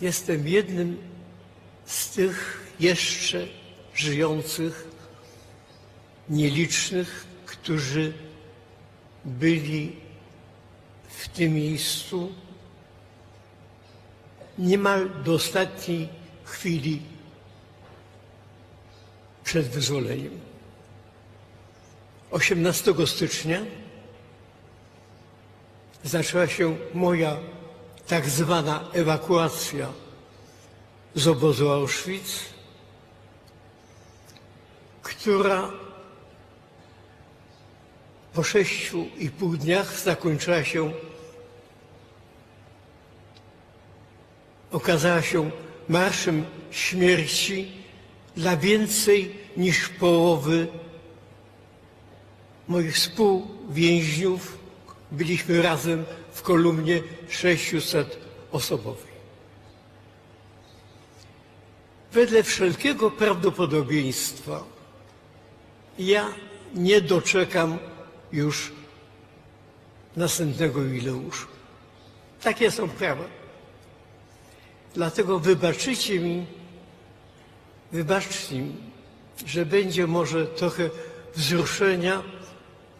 Jestem jednym z tych jeszcze żyjących, nielicznych, którzy byli w tym miejscu niemal do ostatniej chwili przed wyzwoleniem. 18 stycznia zaczęła się moja tak zwana ewakuacja z obozu Auschwitz, która po sześciu i pół dniach zakończyła się, okazała się marszem śmierci dla więcej niż połowy moich współwięźniów. Byliśmy razem w kolumnie 600 osobowej. Wedle wszelkiego prawdopodobieństwa ja nie doczekam już następnego jubileuszu. Takie są prawa. Dlatego wybaczycie mi, wybaczcie mi, że będzie może trochę wzruszenia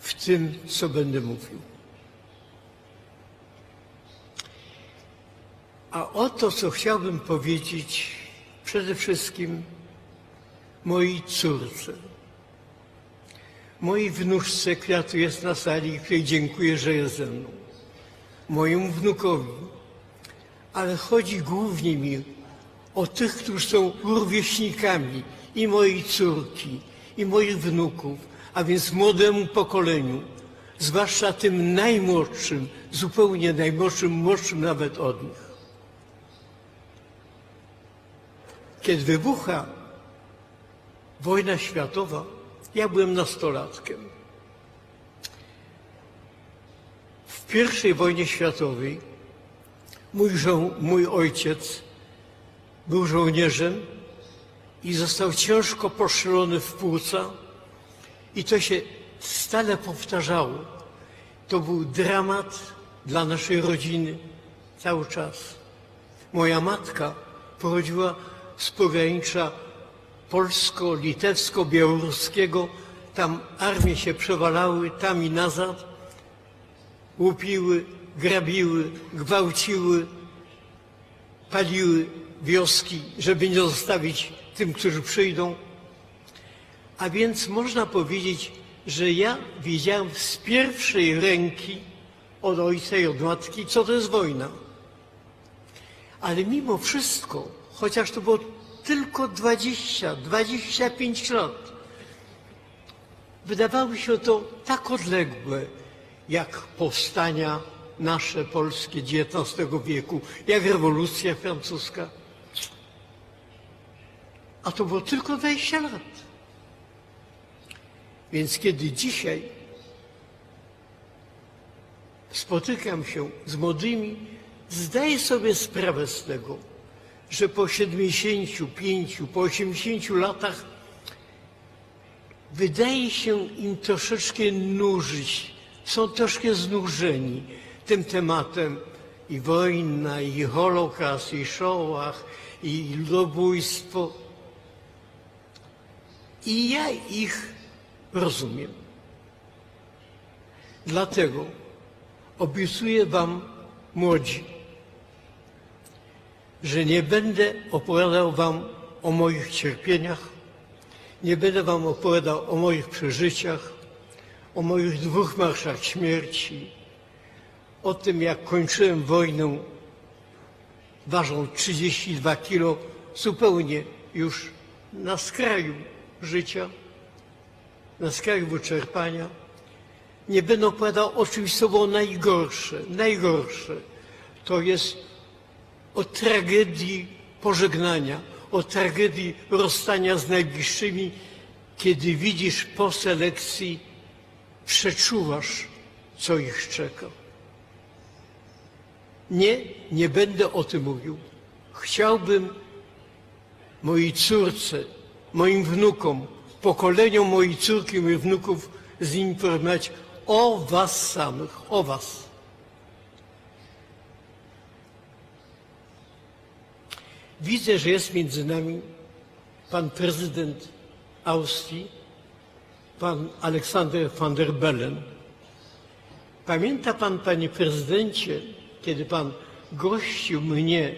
w tym, co będę mówił. A oto, co chciałbym powiedzieć przede wszystkim mojej córce, mojej wnuczce, która tu jest na sali, której dziękuję, że jest ze mną, mojemu wnukowi, ale chodzi głównie mi o tych, którzy są rówieśnikami i mojej córki, i moich wnuków, a więc młodemu pokoleniu, zwłaszcza tym najmłodszym, zupełnie najmłodszym, młodszym nawet od nich. Kiedy wybucha wojna światowa, ja byłem nastolatkiem. W pierwszej wojnie światowej mój, żo- mój ojciec był żołnierzem i został ciężko postrzelony w płuca i to się stale powtarzało. To był dramat dla naszej rodziny cały czas. Moja matka pochodziła z polsko-litewsko-białoruskiego. Tam armie się przewalały, tam i nazad. Łupiły, grabiły, gwałciły, paliły wioski, żeby nie zostawić tym, którzy przyjdą. A więc można powiedzieć, że ja wiedziałem z pierwszej ręki od ojca i od matki, co to jest wojna. Ale mimo wszystko, chociaż to było tylko 20, 25 lat, wydawało się to tak odległe, jak powstania nasze polskie XIX wieku, jak rewolucja francuska. A to było tylko 20 lat. Więc kiedy dzisiaj spotykam się z młodymi, zdaję sobie sprawę z tego, że po 75, po 80 latach wydaje się im troszeczkę nużyć, są troszkę znużeni tym tematem i wojna, i holokaust, i Shoah, i ludobójstwo. I ja ich rozumiem. Dlatego obiecuję Wam, młodzi, że nie będę opowiadał Wam o moich cierpieniach, nie będę Wam opowiadał o moich przeżyciach, o moich dwóch marszach śmierci, o tym, jak kończyłem wojnę, ważąc 32 kilo, zupełnie już na skraju życia, na skraju wyczerpania. Nie będę opowiadał o czymś, co najgorsze. Najgorsze to jest o tragedii pożegnania, o tragedii rozstania z najbliższymi, kiedy widzisz po selekcji, przeczuwasz, co ich czeka. Nie, nie będę o tym mówił. Chciałbym mojej córce, moim wnukom, pokoleniom mojej córki moich wnuków zinformować o was samych, o was. Widzę, że jest między nami pan prezydent Austrii, pan Aleksander van der Bellen. Pamięta pan, panie prezydencie, kiedy pan gościł mnie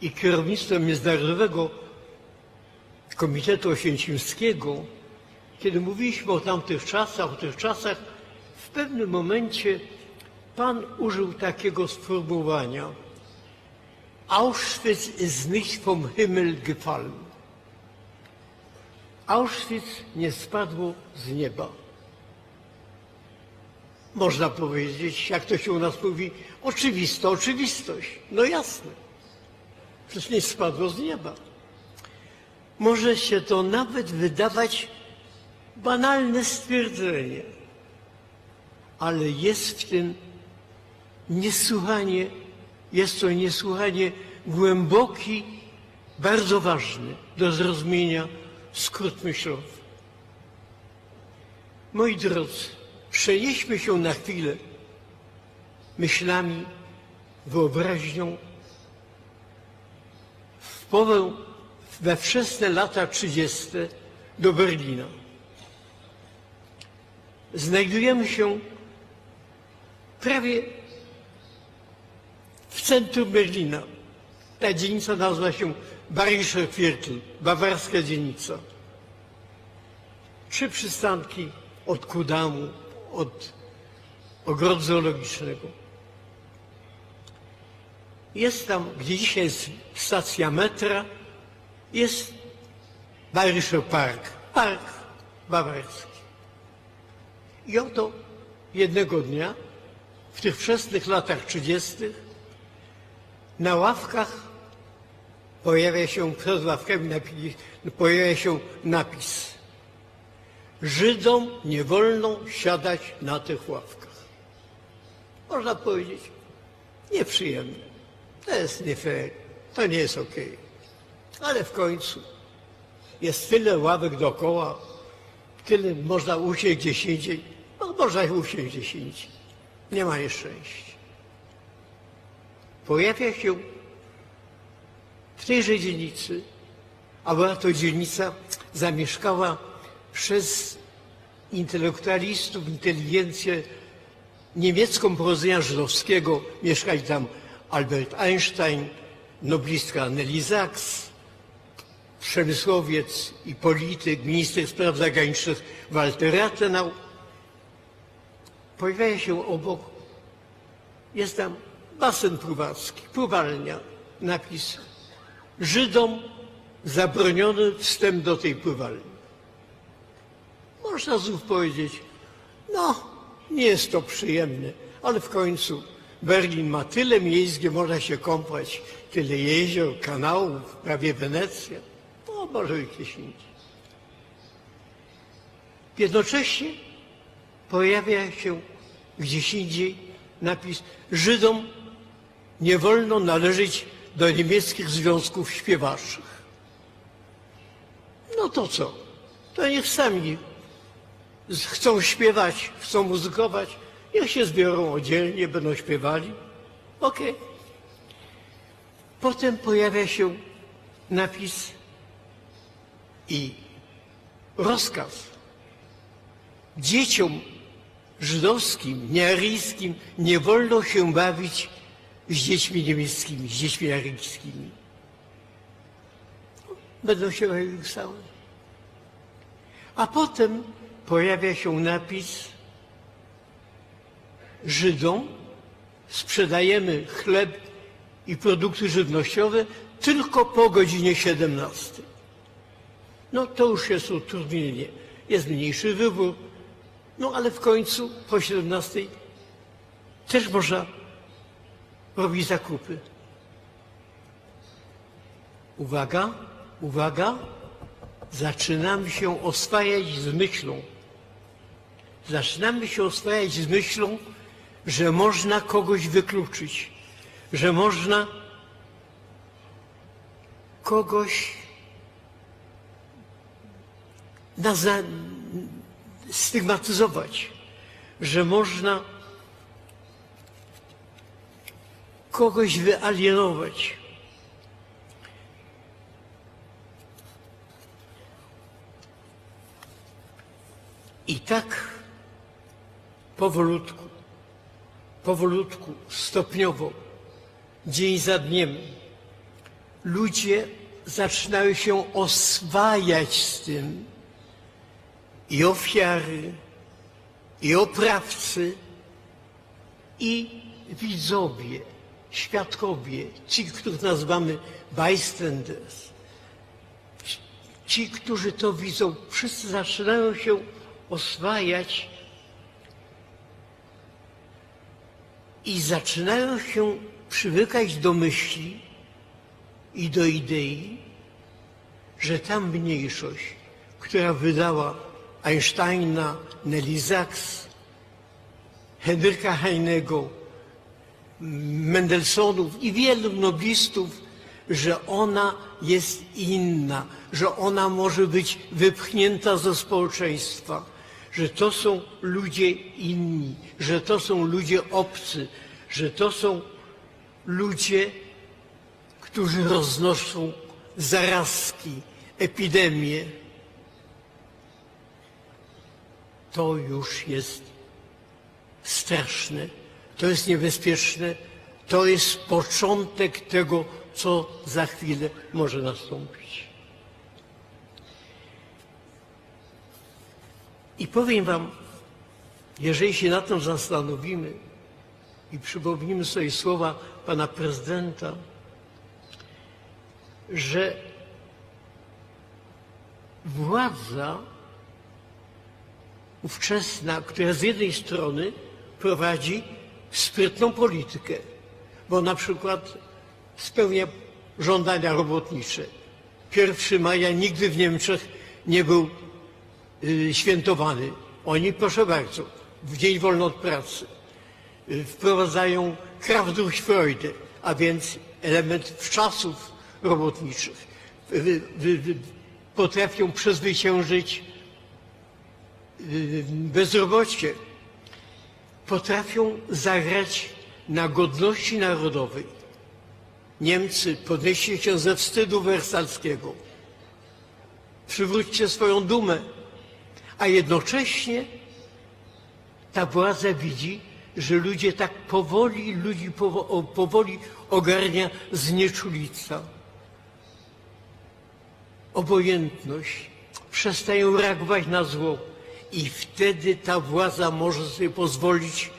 i kierownictwo Międzynarodowego Komitetu Oświęcimskiego, kiedy mówiliśmy o tamtych czasach, o tych czasach, w pewnym momencie Pan użył takiego sformułowania Auschwitz ist nicht vom Himmel gefallen. Auschwitz nie spadło z nieba. Można powiedzieć, jak to się u nas mówi, oczywista oczywistość. No jasne. Przecież nie spadło z nieba. Może się to nawet wydawać banalne stwierdzenie, ale jest w tym niesłychanie, jest to niesłychanie głęboki, bardzo ważny do zrozumienia skrót myślowy. Moi drodzy, przenieśmy się na chwilę myślami, wyobraźnią w połowę, we wczesne lata 30. do Berlina. Znajdujemy się prawie w centrum Berlina. Ta dzielnica nazywa się Bayerischer Viertel, bawarska dzielnica. Trzy przystanki od Kudamu, od ogrodu zoologicznego. Jest tam, gdzie dzisiaj jest stacja metra, jest Bayerischer Park, park bawarski. I oto jednego dnia, w tych wczesnych latach 30., na ławkach pojawia się, przed ławkami napis, pojawia się napis Żydom nie wolno siadać na tych ławkach. Można powiedzieć, nieprzyjemne. To jest nie fair. To nie jest okej. Ale w końcu jest tyle ławek dookoła, tyle można usiąść gdzieś indziej. No, można usiąść gdzieś indziej. Nie ma nieszczęścia. Pojawia się w tejże dzielnicy, a była to dzielnica zamieszkała przez intelektualistów, inteligencję niemiecką pochodzenia żydowskiego. Mieszkali tam Albert Einstein, noblistka Nelly Sachs, przemysłowiec i polityk, minister spraw zagranicznych Walter Rathenau. Pojawia się obok, jest tam basen pływacki, pływalnia, napis Żydom zabroniony wstęp do tej pływalni. Można znów powiedzieć, no, nie jest to przyjemne, ale w końcu Berlin ma tyle miejsc, gdzie można się kąpać, tyle jezior, kanałów, prawie Wenecja. No, może gdzieś indziej. Jednocześnie pojawia się gdzieś indziej napis Żydom nie wolno należeć do niemieckich związków śpiewaczych. No to co? To niech sami chcą śpiewać, chcą muzykować, niech się zbiorą oddzielnie, będą śpiewali. Okej. Potem pojawia się napis i rozkaz dzieciom żydowskim, niearyjskim nie wolno się bawić z dziećmi niemieckimi, z dziećmi aryjskimi. Będą się same. A potem pojawia się napis Żydom sprzedajemy chleb i produkty żywnościowe tylko po godzinie 17. No to już jest utrudnienie. Jest mniejszy wybór, no ale w końcu po 17 też można robić zakupy. Uwaga, uwaga, zaczynamy się oswajać z myślą. Zaczynamy się oswajać z myślą, że można kogoś wykluczyć, że można kogoś stygmatyzować, że można kogoś wyalienować. I tak powolutku, powolutku, stopniowo, dzień za dniem, ludzie zaczynają się oswajać z tym i ofiary, i oprawcy, i widzowie świadkowie, ci, których nazywamy bystanders, ci, którzy to widzą, wszyscy zaczynają się oswajać i zaczynają się przywykać do myśli i do idei, że ta mniejszość, która wydała Einsteina, Nelly Sachs, Henryka Heinego, Mendelssohnów i wielu noblistów, że ona jest inna, że ona może być wypchnięta ze społeczeństwa, że to są ludzie inni, że to są ludzie obcy, że to są ludzie, którzy roznoszą zarazki, epidemie. To już jest straszne, to jest niebezpieczne, to jest początek tego, co za chwilę może nastąpić. I powiem Wam, jeżeli się nad tym zastanowimy i przypomnimy sobie słowa pana prezydenta, że władza ówczesna, która z jednej strony prowadzi sprytną politykę, bo na przykład spełnia żądania robotnicze. 1 maja nigdy w Niemczech nie był y, świętowany. Oni, proszę bardzo, w dzień wolny od pracy y, wprowadzają Kraftdurchfreude, a więc element czasów robotniczych. Potrafią przezwyciężyć y, bezrobocie. Potrafią zagrać na godności narodowej. Niemcy, podnieście się ze wstydu wersalskiego. Przywróćcie swoją dumę. A jednocześnie ta władza widzi, że ludzie tak powoli, ludzi powoli ogarnia znieczulica. Obojętność. Przestają reagować na zło. I wtedy ta władza może sobie pozwolić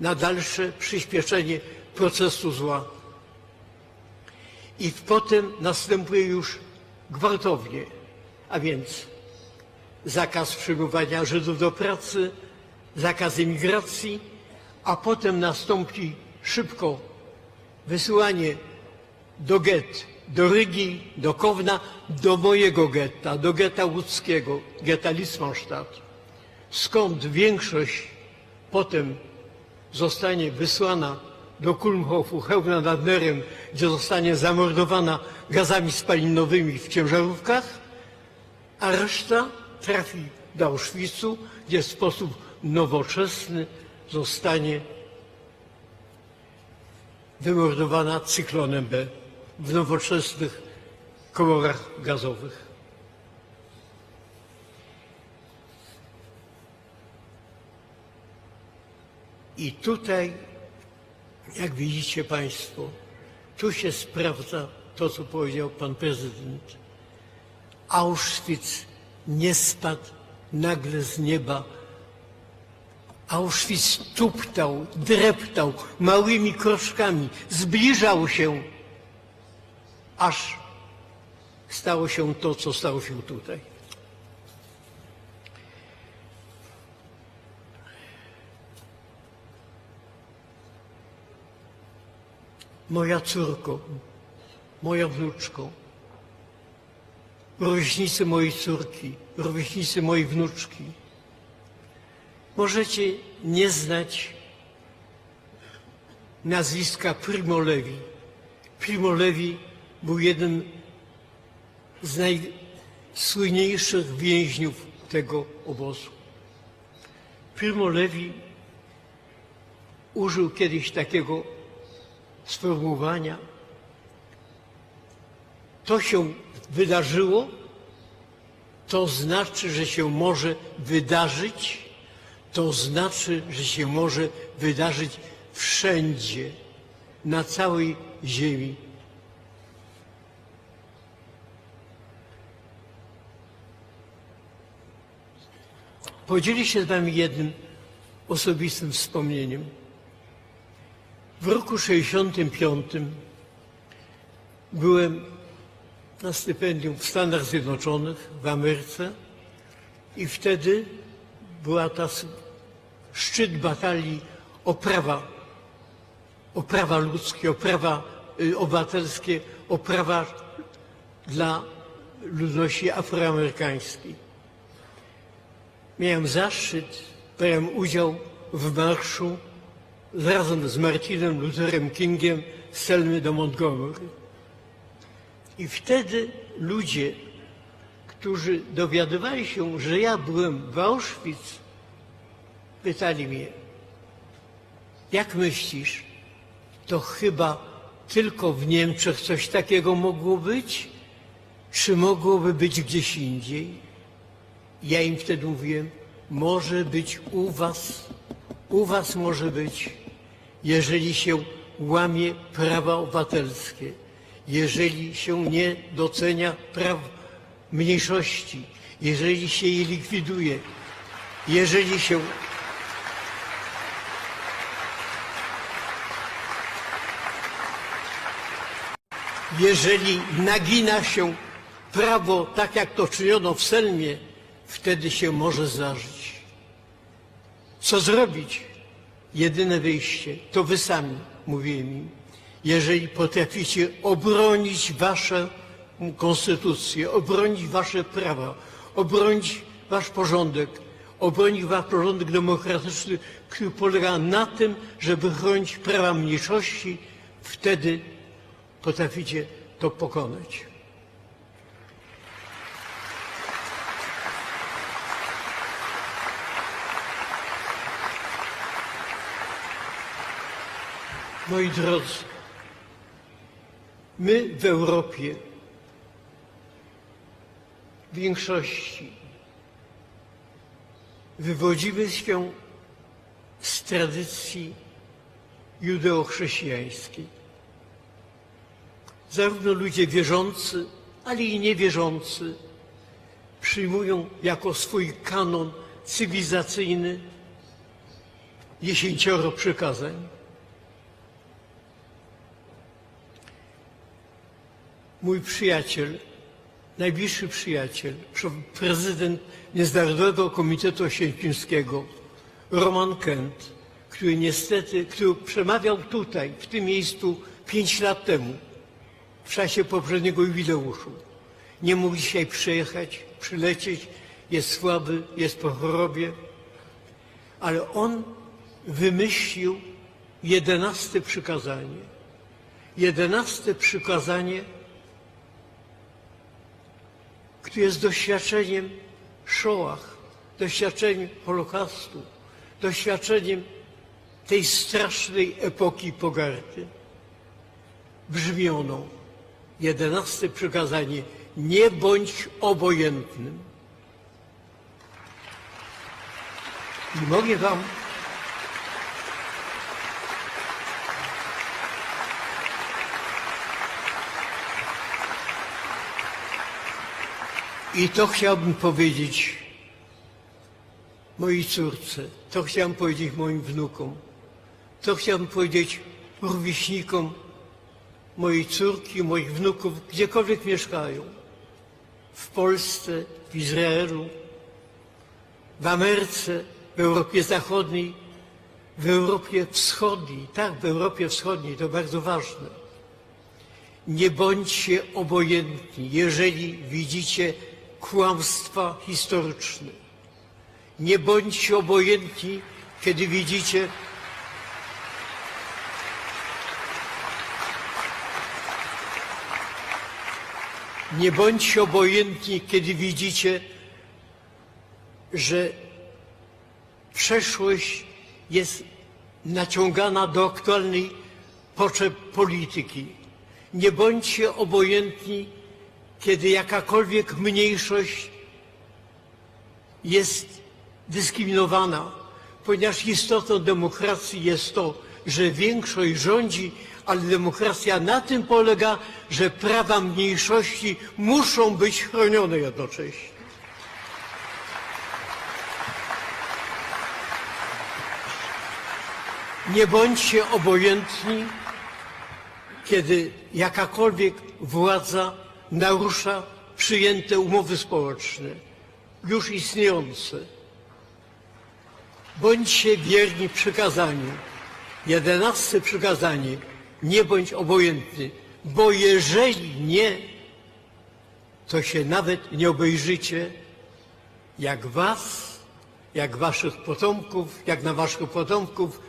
na dalsze przyspieszenie procesu zła. I potem następuje już gwałtownie, a więc zakaz przyjmowania Żydów do pracy, zakaz emigracji, a potem nastąpi szybko wysyłanie do get, do Rygi, do Kowna, do mojego getta, do getta łódzkiego, getta Litzmannstadt, skąd większość potem zostanie wysłana do Kulmhofu, Chełmna nad Nerem, gdzie zostanie zamordowana gazami spalinowymi w ciężarówkach, a reszta trafi do Auschwitzu, gdzie w sposób nowoczesny zostanie wymordowana cyklonem B w nowoczesnych komorach gazowych. I tutaj, jak widzicie Państwo, tu się sprawdza to, co powiedział Pan Prezydent. Auschwitz nie spadł nagle z nieba. Auschwitz tuptał, dreptał małymi kroczkami, zbliżał się, aż stało się to, co stało się tutaj. Moja córko, moja wnuczko, rówieśnicy mojej córki, rówieśnicy mojej wnuczki. Możecie nie znać nazwiska Primo Levi. Primo Levi był jednym z najsłynniejszych więźniów tego obozu. Primo Levi użył kiedyś takiego sformułowania. To się wydarzyło, to znaczy, że się może wydarzyć, to znaczy, że się może wydarzyć wszędzie, na całej ziemi. Podzielę się z Wami jednym osobistym wspomnieniem. W roku 65 byłem na stypendium w Stanach Zjednoczonych, w Ameryce i wtedy była ta szczyt batalii o prawa, o prawa ludzkie, o prawa y, obywatelskie, o prawa dla ludności afroamerykańskiej. Miałem zaszczyt, brałem udział w marszu razem z Martinem Lutherem Kingiem z Selmy do Montgomery. I wtedy ludzie, którzy dowiadywali się, że ja byłem w Auschwitz, pytali mnie, jak myślisz, to chyba tylko w Niemczech coś takiego mogło być, czy mogłoby być gdzieś indziej? Ja im wtedy mówiłem, może być u was, u was może być, jeżeli się łamie prawa obywatelskie, jeżeli się nie docenia praw mniejszości, jeżeli się je likwiduje, jeżeli się jeżeli nagina się prawo tak, jak to czyniono w Selmie, wtedy się może zdarzyć. Co zrobić? Jedyne wyjście to wy sami, mówiłem im. Jeżeli potraficie obronić waszą konstytucję, obronić wasze prawa, obronić wasz porządek, obronić wasz porządek demokratyczny, który polega na tym, żeby chronić prawa mniejszości, wtedy potraficie to pokonać. Moi drodzy, my w Europie w większości wywodzimy się z tradycji judeo-chrześcijańskiej. Zarówno ludzie wierzący, ale i niewierzący przyjmują jako swój kanon cywilizacyjny dziesięcioro przykazań. Mój przyjaciel, najbliższy przyjaciel, prezydent Międzynarodowego Komitetu Oświęcimskiego, Roman Kent, który niestety, który przemawiał tutaj, w tym miejscu pięć lat temu, w czasie poprzedniego jubileuszu. Nie mógł dzisiaj przyjechać, przylecieć, jest słaby, jest po chorobie, ale on wymyślił jedenaste przykazanie. Jedenaste przykazanie, które jest doświadczeniem Shoah, doświadczeniem Holokaustu, doświadczeniem tej strasznej epoki pogardy. Brzmi ono, jedenaste przykazanie, nie bądź obojętnym. I mogę wam I to chciałbym powiedzieć mojej córce, to chciałbym powiedzieć moim wnukom, to chciałbym powiedzieć rówieśnikom mojej córki, moich wnuków, gdziekolwiek mieszkają. W Polsce, w Izraelu, w Ameryce, w Europie Zachodniej, w Europie Wschodniej. Tak, w Europie Wschodniej, to bardzo ważne. Nie bądźcie obojętni, jeżeli widzicie kłamstwa historyczne. Nie bądźcie obojętni, kiedy widzicie Nie bądźcie obojętni, kiedy widzicie, że przeszłość jest naciągana do aktualnej potrzeb polityki. Nie bądźcie obojętni, kiedy jakakolwiek mniejszość jest dyskryminowana, ponieważ istotą demokracji jest to, że większość rządzi, ale demokracja na tym polega, że prawa mniejszości muszą być chronione jednocześnie. Nie bądźcie obojętni, kiedy jakakolwiek władza narusza przyjęte umowy społeczne, już istniejące. Bądźcie wierni przykazaniu. Jedenaste przykazanie. Nie bądź obojętny, bo jeżeli nie, to się nawet nie obejrzycie, jak was, jak waszych potomków, jak na waszych potomków,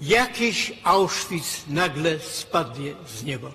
jakiś Auschwitz nagle spadnie z nieba.